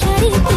শাড়িতে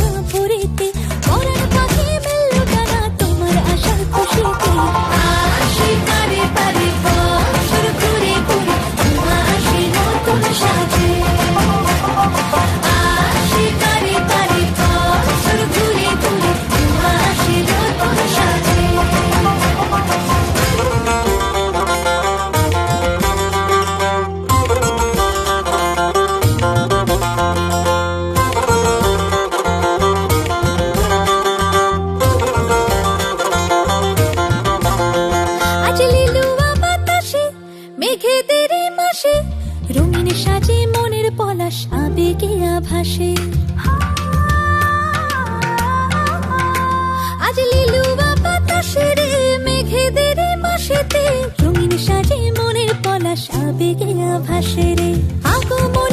সাজে মনের পলাশ আবেগে আভাসে। আজ লিলুয়া বাতাসে রে মেঘেদের মাসেতে রঙিন সাজে মনের পলাশ আবেগে আভাসে রে। আগমনে